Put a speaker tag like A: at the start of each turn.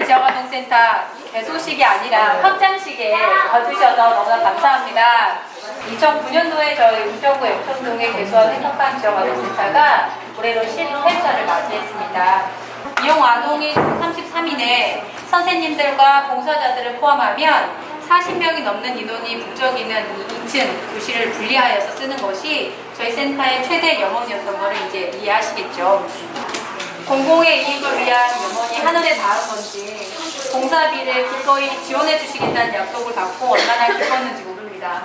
A: 영어센터 개소식이 아니라 확장식에 와주셔서 너무나 감사합니다. 2009년도에 저희 우정구 영천동에 개소한 행복한 지역아동센터가 올해로 10회차를 맞이했습니다. 이용 아동이 33인에 선생님들과 봉사자들을 포함하면 40명이 넘는 인원이 부적이는 2층 교실을 분리하여서 쓰는 것이 저희 센터의 최대 영혼이었던 것을 이제 이해하시겠죠. 공공의 이익을 위한 하늘에 닿은 건지 봉사비를 기꺼이 지원해 주시겠다는 약속을 받고 얼마나 기뻤는지 모릅니다.